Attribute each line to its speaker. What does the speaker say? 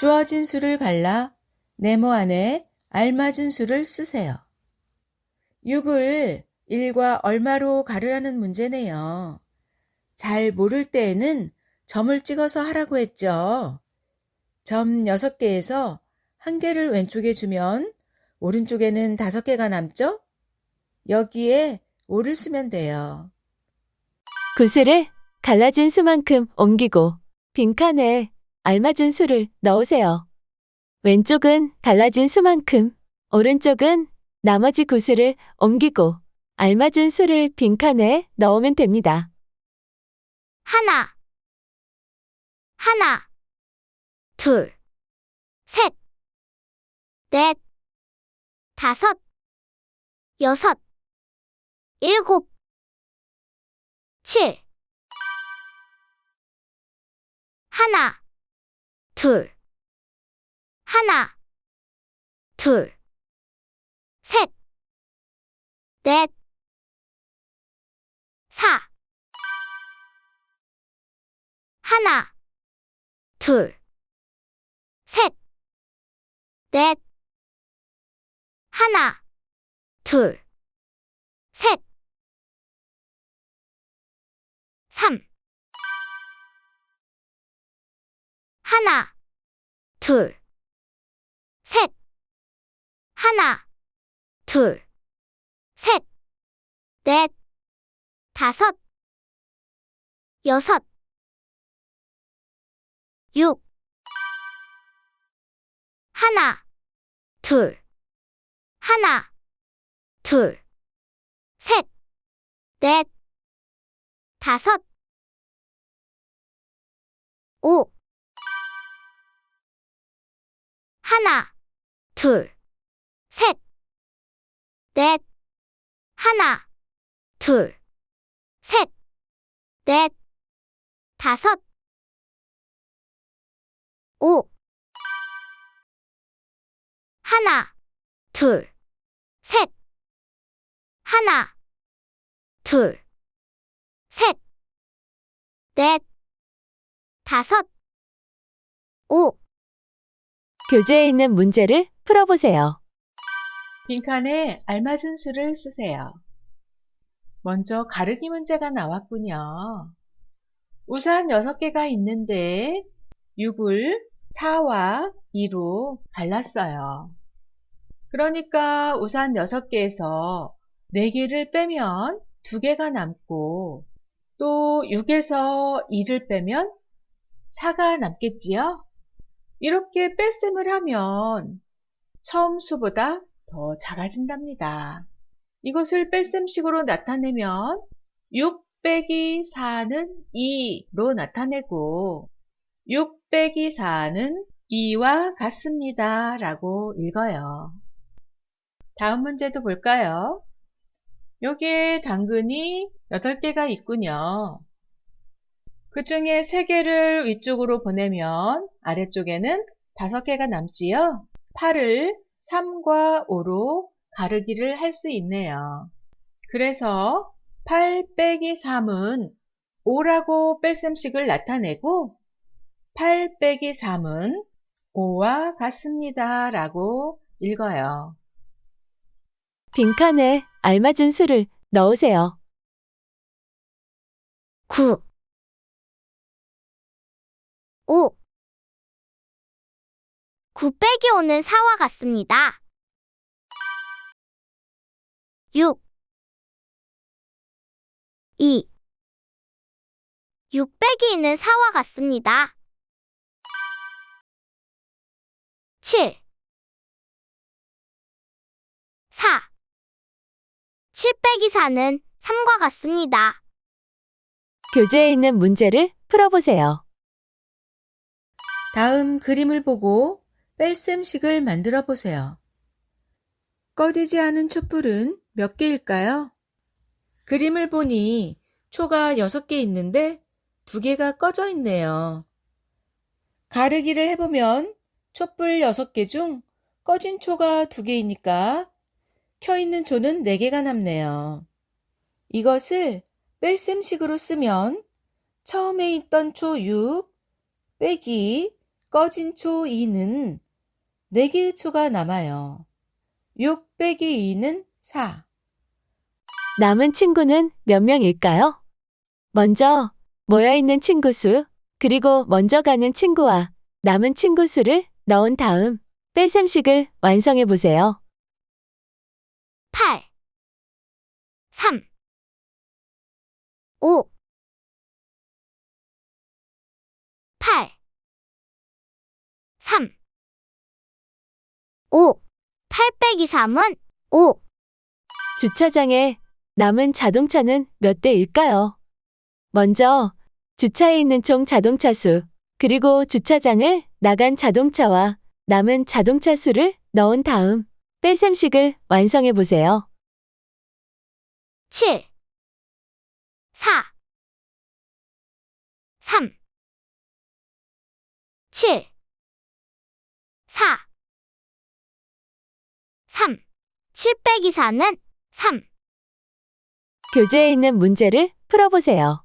Speaker 1: 주어진 수를 갈라 네모 안에 알맞은 수를 쓰세요. 6을 1과 얼마로 가르라는 문제네요. 잘 모를 때에는 점을 찍어서 하라고 했죠. 점 6개에서 한 개를 왼쪽에 주면 오른쪽에는 5개가 남죠? 여기에 5를 쓰면 돼요.
Speaker 2: 구슬을 갈라진 수만큼 옮기고 빈칸에 알맞은 수를 넣으세요. 왼쪽은 갈라진 수만큼, 오른쪽은 나머지 구슬을 옮기고 알맞은 수를 빈칸에 넣으면 됩니다.
Speaker 3: 하나, 하나, 둘, 셋, 넷, 다섯, 여섯, 일곱, 칠. 하나, 둘, 하나, 둘, 셋, 넷, 사. 하나, 둘, 셋, 넷, 하나, 둘, 셋, 삼, 하나, 둘, 셋, 하나, 둘, 셋, 넷, 다섯, 여섯, 6 하나, 둘, 하나, 둘, 셋, 넷, 다섯, 오 하나, 둘, 셋, 넷, 하나, 둘, 셋, 넷, 다섯, 오. 하나, 둘, 셋, 하나, 둘, 셋, 넷, 다섯, 오
Speaker 2: 교재에 있는 문제를 풀어보세요.
Speaker 1: 빈칸에 알맞은 수를 쓰세요. 먼저 가르기 문제가 나왔군요. 우산 6개가 있는데 6을 4와 2로 갈랐어요. 그러니까 우산 6개에서 4개를 빼면 2개가 남고 또 6에서 2를 빼면 4가 남겠지요? 이렇게 뺄셈을 하면 처음 수보다 더 작아진답니다. 이것을 뺄셈식으로 나타내면 6 빼기 4는 2로 나타내고 6 빼기 4는 2와 같습니다. 라고 읽어요. 다음 문제도 볼까요? 여기에 당근이 8개가 있군요. 그 중에 3개를 위쪽으로 보내면 아래쪽에는 5개가 남지요? 8을 3과 5로 가르기를 할 수 있네요. 그래서 8 빼기 3은 5라고 뺄셈식을 나타내고 8 빼기 3은 5와 같습니다. 라고 읽어요.
Speaker 2: 빈칸에 알맞은 수를 넣으세요.
Speaker 3: 9 5 9 빼기 5는 4와 같습니다. 6 2 6 빼기 2는 4와 같습니다. 7 4 7 빼기 4는 3과 같습니다.
Speaker 2: 교재에 있는 문제를 풀어보세요.
Speaker 1: 다음 그림을 보고 뺄셈식을 만들어 보세요. 꺼지지 않은 촛불은 몇 개일까요? 그림을 보니 초가 6개 있는데 2개가 꺼져 있네요. 가르기를 해보면 촛불 6개 중 꺼진 초가 2개이니까 켜있는 초는 4개가 남네요. 이것을 뺄셈식으로 쓰면 처음에 있던 초 6 빼기 꺼진 초 2는 4개의 초가 남아요. 6 빼기 2는 4.
Speaker 2: 남은 친구는 몇 명일까요? 먼저 모여있는 친구 수, 그리고 먼저 가는 친구와 남은 친구 수를 넣은 다음 뺄셈식을 완성해 보세요.
Speaker 3: 8 3 5 5 8 빼기 3은 5
Speaker 2: 주차장에 남은 자동차는 몇 대일까요? 먼저 주차해 있는 총 자동차 수, 그리고 주차장을 나간 자동차와 남은 자동차 수를 넣은 다음 뺄셈식을 완성해 보세요.
Speaker 3: 7 4 3 7 4 3 7 빼기 4는 3
Speaker 2: 교재에 있는 문제를 풀어보세요.